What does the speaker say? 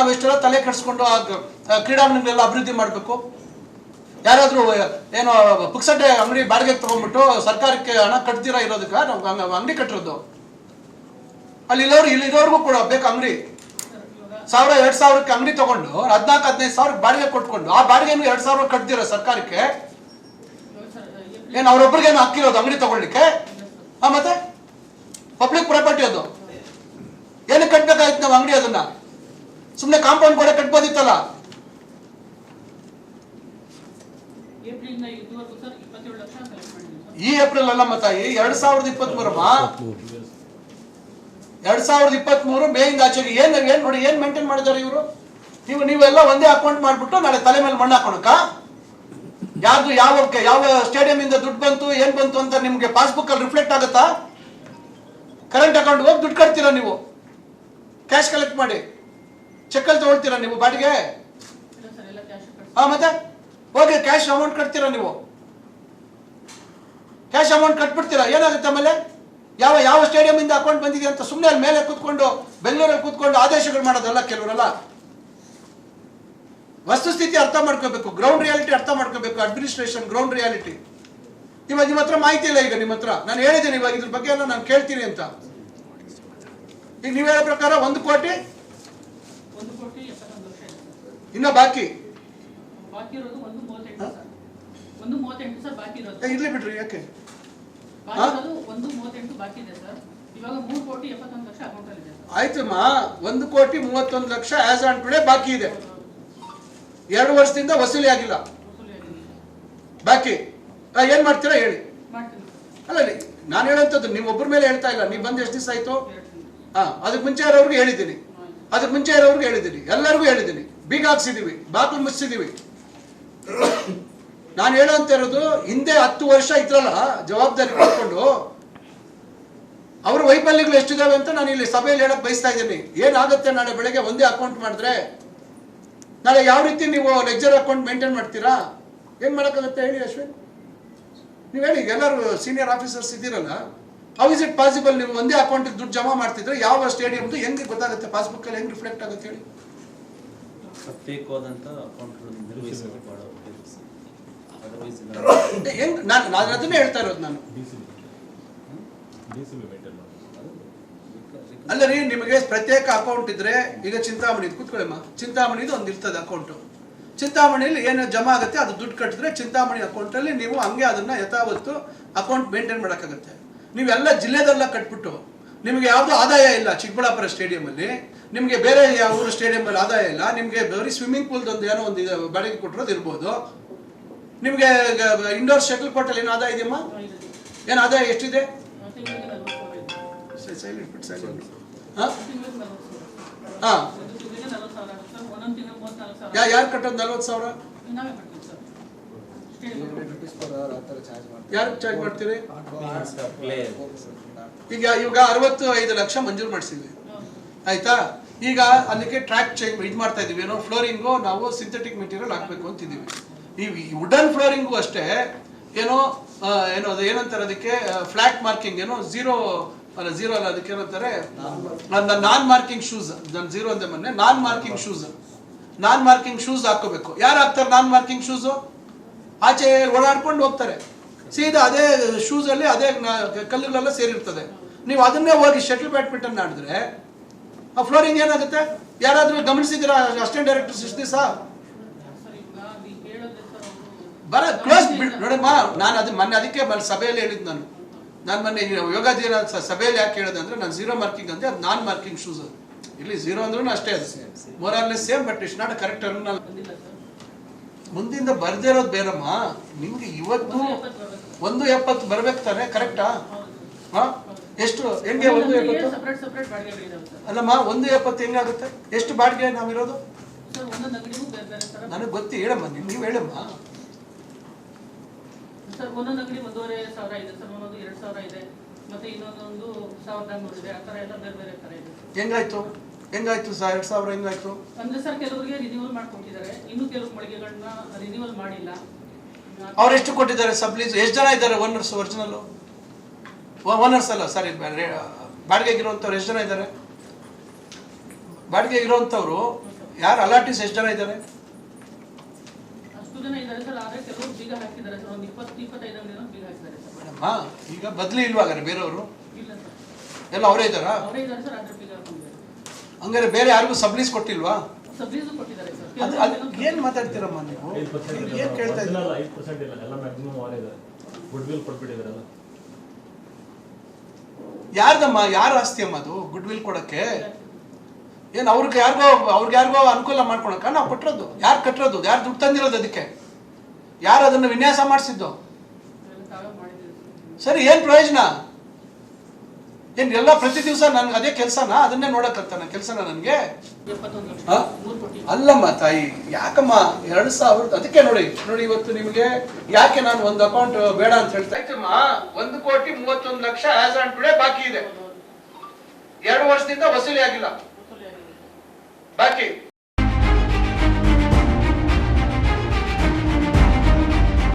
ನಾವು ಎಷ್ಟೆಲ್ಲ ತಲೆ ಕೆಡಿಸ್ಕೊಂಡು ಆ ಕ್ರೀಡಾಂಗಣಗಳೆಲ್ಲ ಅಭಿವೃದ್ಧಿ ಮಾಡಬೇಕು? ಯಾರಾದರೂ ಏನು, ಪುಕ್ಸಟ್ಟೆ ಅಂಗಡಿ ಬಾಡಿಗೆಗೆ ತಗೊಂಡ್ಬಿಟ್ಟು ಸರ್ಕಾರಕ್ಕೆ ಹಣ ಕಟ್ತೀರಾ ಇರೋದಕ್ಕೆ? ನಾವು ಅಂಗ- ಅಂಗಡಿ ಕಟ್ಟಿರೋದು. ಅಲ್ಲಿ ಇಲ್ಲವ್ರು ಇಲ್ಲಿರೋರ್ಗೂ ಕೂಡ ಬೇಕು ಅಂಗಡಿ. ಸಾವಿರ, ಎರಡು ಸಾವಿರಕ್ಕೆ ಅಂಗಡಿ ತೊಗೊಂಡು, ಹದಿನಾಲ್ಕು, ಹದಿನೈದು ಸಾವಿರಕ್ಕೆ ಬಾಡಿಗೆ ಕೊಟ್ಕೊಂಡು, ಆ ಬಾಡಿಗೆನು ಎರಡು ಸಾವಿರ ಕಟ್ತೀರಾ ಸರ್ಕಾರಕ್ಕೆ? ಏನು ಅವ್ರೊಬ್ರಿಗೇನು ಹಾಕಿರೋದು ಅಂಗಡಿ ತಗೊಳ್ಳಿಕ್ಕೆ? ಆ ಮತ್ತೆ? ಪಬ್ಲಿಕ್ ಪ್ರಾಪರ್ಟಿ ಅದು. ಏನಕ್ಕೆ ಕಟ್ಬೇಕಾಯ್ತು ನಾವು ಅಂಗಡಿ ಅದನ್ನ? ಸುಮ್ಮನೆ ಕಾಂಪೌಂಡ್ ಕೂಡ ಕಟ್ಬೋದಿತ್ತಲ್ಲ? ಈ ಏಪ್ರಿಲ್ ಅಲ್ಲ ಮತಾಯಿ ಎರಡ್ ಸಾವಿರದ ಇಪ್ಪತ್ತ್ ಮೂರಮ್ಮ ಎರಡ್ ಸಾವಿರದ ಇಪ್ಪತ್ತ್ ಮೂರು ಮೇಯಿಂದ ಆಚೆಗೆ ಏನ್ ಏನ್ ನೋಡಿ ಏನ್ ಮೇಂಟೈನ್ ಮಾಡಿದ್ದಾರೆ ಇವರು? ನೀವು ನೀವೆಲ್ಲ ಒಂದೇ ಅಕೌಂಟ್ ಮಾಡ್ಬಿಟ್ಟು ನಾಳೆ ತಲೆ ಮೇಲೆ ಮಣ್ಣು ಹಾಕೋಣಕ್ಕ ಯಾರ್ದು ಯಾವ ಯಾವ ಸ್ಟೇಡಿಯಂ ಇಂದ ದುಡ್ಡು ಬಂತು ಏನ್ ಬಂತು ಅಂತ ನಿಮ್ಗೆ ಪಾಸ್ಬುಕ್ ಅಲ್ಲಿ ರಿಫ್ಲೆಕ್ಟ್ ಆಗುತ್ತಾ? ಕರೆಂಟ್ ಅಕೌಂಟ್ ಹೋಗಿ ದುಡ್ಡು ಕಟ್ತೀರಾ ನೀವು? ಕ್ಯಾಶ್ ಕಲೆಕ್ಟ್ ಮಾಡಿ. ಚೆಕ್ ಅಲ್ಲಿ ತಗೊಳ್ತೀರಾ ನೀವು ಬಾಡಿಗೆ? ಹಾ, ಮತ್ತೆ? ಓಕೆ ಕ್ಯಾಶ್ ಅಮೌಂಟ್ ಕಟ್ತೀರಾ ನೀವು? ಕ್ಯಾಶ್ ಅಮೌಂಟ್ ಕಟ್ಬಿಡ್ತೀರಾ? ಏನಾಗುತ್ತೆ ಆಮೇಲೆ? ಯಾವ ಯಾವ ಸ್ಟೇಡಿಯಂ ಇಂದ ಅಕೌಂಟ್ ಬಂದಿದೆ ಅಂತ ಸುಮ್ಮನೆ ಅಲ್ಲಿ ಮೇಲೆ ಕೂತ್ಕೊಂಡು, ಬೆಂಗಳೂರಲ್ಲಿ ಕೂತ್ಕೊಂಡು ಆದೇಶಗಳು ಮಾಡೋದಲ್ಲ ಕೆಲವರೆಲ್ಲ? ವಸ್ತುಸ್ಥಿತಿ ಅರ್ಥ ಮಾಡ್ಕೋಬೇಕು ಗ್ರೌಂಡ್ ರಿಯಾಲಿಟಿ ಅರ್ಥ ಮಾಡ್ಕೋಬೇಕು ಅಡ್ಮಿನಿಸ್ಟ್ರೇಷನ್ ಗ್ರೌಂಡ್ ರಿಯಾಲಿಟಿ ನಿಮ್ಮ ನಿಮ್ಮ ಹತ್ರ ಮಾಹಿತಿ ಇಲ್ಲ ಈಗ ನಿಮ್ಮ ಹತ್ರ. ನಾನು ಹೇಳಿದ್ದೀನಿ ಇವಾಗ ಇದ್ರ ಬಗ್ಗೆ ನಾನು ಕೇಳ್ತೀನಿ ಅಂತ. ಈಗ ನೀವು ಹೇಳೋ ಪ್ರಕಾರ ಒಂದು ಕೋಟಿ ಒಂದು ಕೋಟಿ ಎಪ್ಪತ್ತೊಂದು ಲಕ್ಷ ಇದೆ ಸರ್ ಇನ್ನ ಬಾಕಿ? ಇರ್ಲಿ ಬಿಡ್ರಿ ಯಾಕೆ? ಬಾಕಿ ಇರೋದು ಒಂದು ಮೂವತ್ತೆಂಟು ಬಾಕಿ ಇದೆ ಸರ್. ಇವಾಗ ಮೂರು ಕೋಟಿ ಎಪ್ಪತ್ತೊಂದು ಲಕ್ಷ ಅಕೌಂಟಲ್ಲಿ ಇದೆ ಸರ್. ಆಯ್ತಮ್ಮ ಒಂದು ಕೋಟಿ ಮೂವತ್ತೊಂದು ಲಕ್ಷ ಆಸ್ ಆನ್ ಟುಡೇ ಬಾಕಿ ಇದೆ. ಎರಡು ವರ್ಷದಿಂದ ವಸೂಲಿ ಆಗಿಲ್ಲ. ಬಾಕಿ. ಏನ್ ಮಾಡ್ತೀರಾ ಹೇಳಿ. ಅಲ್ಲ ನಾನು ಹೇಳೋಂಥದ್ದು ನೀವು ಒಬ್ಬರ ಮೇಲೆ ಹೇಳ್ತಾ ಇಲ್ಲ. ನೀವು ಬಂದು ಎಷ್ಟು ದಿವಸ ಆಯ್ತು? ಹಾಂ ಹಾ ಅದಕ್ಕೆ ಮುಂಚೆ ಅವ್ರಿಗೆ ಹೇಳಿದ್ದೀನಿ. ಅದಕ್ಕೆ ಮುಂಚೆ ಇರೋರ್ಗೆ ಹೇಳಿದ್ದೀನಿ. ಎಲ್ಲರಿಗೂ ಹೇಳಿದ್ದೀನಿ. ಬೀಗ ಹಾಕ್ಸಿದೀವಿ ಬಾಗಿಲು ಮುಚ್ಚಿದೀವಿ ನಾನು ಹೇಳೋಂತ ಇರೋದು, ಹಿಂದೆ ಹತ್ತು ವರ್ಷ ಇದ್ರಲ್ಲ, ಜವಾಬ್ದಾರಿ ಕೊಟ್ಕೊಂಡು ಅವ್ರ ವೈಫಲ್ಯಗಳು ಎಷ್ಟಿದಾವೆ ಅಂತ ನಾನು ಇಲ್ಲಿ ಸಭೆಯಲ್ಲಿ ಹೇಳಕ್ ಬಯಸ್ತಾ ಇದ್ದೀನಿ. ಏನಾಗುತ್ತೆ ನಾಳೆ ಬೆಳಗ್ಗೆ ಒಂದೇ ಅಕೌಂಟ್ ಮಾಡಿದ್ರೆ? ನಾಳೆ ಯಾವ ರೀತಿ ನೀವು ಲೆಕ್ಚರ್ ಅಕೌಂಟ್ ಮೇಂಟೈನ್ ಮಾಡ್ತೀರಾ? ಏನ್ ಮಾಡೋಕ್ಕಾಗತ್ತೆ ಹೇಳಿ ಅಶ್ವಿನ್? ನೀವು ಹೇಳಿ ಎಲ್ಲರೂ ಸೀನಿಯರ್ ಆಫೀಸರ್ಸ್ ಇದ್ದೀರಲ್ಲ ಹೌ ಇಸ್ ಇಟ್ ಪಾಸಿಬಲ್ ನೀವು ಒಂದೇ ಅಕೌಂಟ್ ದುಡ್ಡು ಜಮಾ ಮಾಡ್ತಿದ್ರೆ ಯಾವ ಸ್ಟೇಡಿಯಮ್ದು ಹೆಂಗೆ ಗೊತ್ತಾಗುತ್ತೆ? ಪಾಸ್ಬುಕ್ ಅಲ್ಲಿ ಹೆಂಗೆ ರಿಫ್ಲೆಕ್ಟ್ ಆಗುತ್ತೆ ಹೇಳಿ? ನಾನು ನಾನು ಅದನ್ನೇ ಹೇಳ್ತಾ ಇರೋದು ನಾನು. ಅಲ್ಲ ರೀ ನಿಮಗೆ ಪ್ರತ್ಯೇಕ ಅಕೌಂಟ್ ಇದ್ರೆ ಈಗ ಚಿಂತಾಮಣಿ ಕೂತ್ಕೊಳ್ಳಮ್ಮ. ಚಿಂತಾಮಣಿದು ಒಂದು ಇರ್ತದೆ ಅಕೌಂಟು ಚಿಂತಾಮಣಿಯಲ್ಲಿ ಏನು ಜಮಾ ಆಗುತ್ತೆ ಅದು ದುಡ್ಡು ಕಟ್ಟಿದ್ರೆ ಚಿಂತಾಮಣಿ ಅಕೌಂಟಲ್ಲಿ ನೀವು ಹಂಗೆ ಅದನ್ನ ಯಥಾವತ್ತು ಅಕೌಂಟ್ ಮೇಂಟೈನ್ ಮಾಡೋಕ್ಕಾಗತ್ತೆ. ನೀವೆಲ್ಲ ಜಿಲ್ಲೆದೆಲ್ಲ ಕಟ್ಬಿಟ್ಟು, ನಿಮಗೆ ಯಾವುದೂ ಆದಾಯ ಇಲ್ಲ ಚಿಕ್ಕಬಳ್ಳಾಪುರ ಸ್ಟೇಡಿಯಮಲ್ಲಿ, ನಿಮಗೆ ಬೇರೆ ಯಾವ ಊರು ಸ್ಟೇಡಿಯಮಲ್ಲಿ ಆದಾಯ ಇಲ್ಲ, ನಿಮಗೆ ಬರೀ ಸ್ವಿಮ್ಮಿಂಗ್ ಪೂಲ್ದೊಂದು ಏನೋ ಒಂದು ಇದು ಬಾಡಿಗೆ ಕೊಟ್ಟಿರೋದು ಇರ್ಬೋದು. ನಿಮಗೆ ಇಂಡೋರ್ ಶಟಲ್ ಕೋರ್ಟಲ್ಲಿ ಏನು ಆದಾಯ ಇದೆಯಮ್ಮ? ಏನು ಆದಾಯ ಎಷ್ಟಿದೆ? ಹಾಂ? ಯಾರು ಕಟ್ಟೋದು ನಲ್ವತ್ತು ಸಾವಿರ ನಾವೇ ಮಾಡ್ತೀವಿ ಸರ್ ಸ್ಟೇಡಿಯಂ ಯಾರು ಚಾರ್ಜ್ ಮಾಡ್ತೀರಿ? ಈಗ, ಇವಾಗ ಅರವತ್ತು ಐದು ಲಕ್ಷ ಮಂಜೂರು ಮಾಡಿಸಿದ್ವಿ. ಆಯ್ತಾ? ಈಗ ಅದಕ್ಕೆ ಟ್ರ್ಯಾಕ್ ಚೇಂಜ್ ಇದು ಮಾಡ್ತಾ ಇದೀವಿ. ಏನೋ ಫ್ಲೋರಿಂಗು ನಾವು ಸಿಂಥೆಟಿಕ್ ಮೆಟೀರಿಯಲ್ ಹಾಕ್ಬೇಕು ಅಂತಿದ್ದೀವಿ ಈ ವುಡನ್ ಫ್ಲೋರಿಂಗು ಅಷ್ಟೇ, ಏನೋ ಏನೋ ಅದು ಏನಂತಾರೆ ಅದಕ್ಕೆ ಫ್ಲಾಟ್ ಮಾರ್ಕಿಂಗ್ ಏನೋ ಝೀರೋ ಅಲ್ಲ ಝೀರೋ ಅಲ್ಲ, ಅದಕ್ಕೆ ಏನಂತಾರೆ? ನಾನ್ ಮಾರ್ಕಿಂಗ್ ಶೂಸ್ ನಾನು ಝೀರೋ ಅಂದೆ ಮೊನ್ನೆ non marking shoes non marking shoes ಹಾಕೋಬೇಕು ಯಾರು ಹಾಕ್ತಾರೆ ನಾನ್ ಮಾರ್ಕಿಂಗ್ ಶೂಸು ಆಚೆ ಓಡಾಡ್ಕೊಂಡು ಹೋಗ್ತಾರೆ. ಸೀದಾ ಅದೇ ಶೂಸ್ ಅಲ್ಲಿ ಅದೇ ಕಲ್ಲುಗಳೆಲ್ಲ ಸೇರಿರ್ತದೆ. ನೀವು ಅದನ್ನೇ ಹೋಗಿ ಶಟಲ್ ಬ್ಯಾಡ್ಮಿಂಟನ್ ಆಡಿದ್ರೆ, ಆ ಫ್ಲೋರಿಂಗ್ ಏನಾಗುತ್ತೆ? ಯಾರಾದರೂ ಗಮನಿಸಿದಿರಾ ಅಸಿಸ್ಟೆಂಟ್ ಡೈರೆಕ್ಟರ್ ಸೃಷ್ಟಿ ಅವರು ಬರ ಕ್ಲೋಸ್ ನೋಡಮ್ಮ, ನಾನು ಅದು ಮೊನ್ನೆ ಅದಕ್ಕೆ ಮೊನ್ನೆ ಸಭೆಯಲ್ಲಿ ಹೇಳಿದ್ದು ನಾನು. ನಾನು ಮೊನ್ನೆ ಯೋಗ ದಿನ ಸಭೆಯಲ್ಲಿ ಯಾಕೆ ಹೇಳಿದೆ ಅಂದರೆ, ನಾನು ಝೀರೋ ಮಾರ್ಕಿಂಗ್ ಅಂದರೆ ಅದು ನಾನ್ ಮಾರ್ಕಿಂಗ್ ಶೂಸ್ ಅದು ಇಲ್ಲಿ ಝೀರೋ ಅಂದ್ರೂ ಅಷ್ಟೇ ಅದು morally same but it's not correct sir ಮುಂದಿಂದ ಬರ್ದಿರೋದು ಬೇರಮ್ಮ ನಿಮ್ಗೆ ಇವತ್ತು ಒಂದು ಎಪ್ಪತ್ತು ಬರ್ಬೇಕು. ತಾನೆ ಕರೆಕ್ಟಾ? ಹಾ? ಎಷ್ಟು? ಹೆಂಗೆ ಒಂದು ಎಪ್ಪತ್ತು? ಅಲ್ಲಮ್ಮ ಒಂದು ಎಪ್ಪತ್ತು ಹೆಂಗಾಗುತ್ತೆ? ಎಷ್ಟು ಬಾಡಿಗೆ ನಾವಿರೋದು? ನನಗೆ ಗೊತ್ತಿ ಹೇಳಮ್ಮ ನೀವು ನೀವು ಹೇಳಮ್ಮ. ಸರ್ ಒಂದೊಂದು ಅಂಗಡಿ ಒಂದೂವರೆ ಸಾವಿರ ಇದೆ ಸರ್ ಒಂದೊಂದು ಎರಡು ಸಾವಿರ ಇದೆ. ಮತ್ತೆ ಇನ್ನೊಂದೊಂದು ಸಾವಿರದ ಇದೆ ಆ ಥರ ಎಲ್ಲ ಬೇರೆ ಬೇರೆ ಥರ ಇದೆ. ಹೆಂಗಾಯ್ತು? ಹೆಂಗಾಯ್ತು ಸರ್ ಎರಡು ಸಾವಿರ ಹೆಂಗಾಯ್ತು? ಅಂದ್ರೆ ಸರ್ ಕೆಲವರಿಗೆ ರಿನ್ಯೂವಲ್ ಮಾಡ್ಕೊಂಡಿದ್ದಾರೆ ಇನ್ನು ಕೆಲವು ಮಳಿಗೆಗಳನ್ನ ರಿನ್ಯೂವಲ್ ಮಾಡಿಲ್ಲ. ಅವ್ರು ಎಷ್ಟು ಕೊಟ್ಟಿದ್ದಾರೆ ಸಬ್ಲೀಸ್ ಎಷ್ಟು ಜನ ಇದ್ದಾರೆ ಓನರ್ಸ್ ಒರಿಜಿನಲ್ ಓನರ್ಸ್ ಅಲ್ಲ ಸಾರಿ ಬಾಡಿಗೆಗೆ ಇರುವಂಥವ್ರು ಎಷ್ಟು ಜನ ಇದ್ದಾರೆ? ಬಾಡಿಗೆ ಇರುವಂಥವ್ರು ಯಾರು ಅಲಾಟಿಸ್ ಎಷ್ಟು ಜನ ಇದ್ದಾರೆ? ಈಗ ಬದ್ಲಿ ಇಲ್ವಾ ಹಾಗಾದ್ರೆ ಬೇರೆಯವರು? ಎಲ್ಲ ಅವರೇ ಇದ್ದಾರಾ ಅವರೇ ಇದ್ದಾರೆ ಸರ್ ಆದ್ರೆ ಬೀಗ ಹಾಕೊಂಡಿದ್ದಾರೆ ಹಂಗಾರೆ ಬೇರೆ ಯಾರಿಗೂ ಸಬ್ಲೀಸ್ ಕೊಟ್ಟಿಲ್ವಾ? ಸಬ್ಲೀಸು ಕೊಟ್ಟಿದ್ದಾರೆ ಸರ್. ಅದು ಅದು ಏನ್ ಮಾತಾಡ್ತೀರಮ್ಮ ನೀವು? ಏನ್ ಕೇಳ್ತಾ ಇದ್ದೀರಾ? ಯಾರ್ದಮ್ಮ? ಯಾರ ಆಸ್ತಿ ಅಮ್ಮ ಅದು? ಗುಡ್ ವಿಲ್ ಕೊಡಕ್ಕೆ? ಏನ್ ಅವ್ರಿಗೆ ಯಾರಿಗೋ ಅವ್ರಿಗೆ ಯಾರಿಗೋ ಅನುಕೂಲ ಮಾಡ್ಕೊಳಕ? ನಾವು ಕೊಟ್ಟಿರೋದು ಯಾರು ಕಟ್ಟಿರೋದು ಯಾರು ದುಡ್ಡು ತಂದಿರೋದು ಅದಕ್ಕೆ? ಯಾರು ಅದನ್ನ ವಿನ್ಯಾಸ ಮಾಡಿಸಿದ್ದು. ಸರಿ ಏನ್ ಪ್ರಯೋಜನ? ಏನ್ ಎಲ್ಲ ಪ್ರತಿ ದಿವಸ ನನ್ಗೆ ಅದೇ ಕೆಲಸನ? ಅದನ್ನೇ ನೋಡಕತ್ತಾನ ಕೆಲಸನ ನನಗೆ? ಅಲ್ಲಮ್ಮ ತಾಯಿ ಯಾಕಮ್ಮ ಎರಡು ಸಾವಿರದ ಅದಕ್ಕೆ ನೋಡಿ ನೋಡಿ ಇವತ್ತು ನಿಮಗೆ ಯಾಕೆ ನಾನು ಒಂದು ಅಕೌಂಟ್ ಬೇಡ ಅಂತ ಹೇಳ್ತಾ ಆಯ್ತಮ್ಮ ಒಂದು ಕೋಟಿ ಮೂವತ್ತೊಂದು ಲಕ್ಷ ಆಸ್ ಆನ್ ಟುಡೇ ಬಾಕಿ ಇದೆ. ಎರಡು ವರ್ಷದಿಂದ ವಸೂಲಿ ಆಗಿಲ್ಲ. ಬಾಕಿ.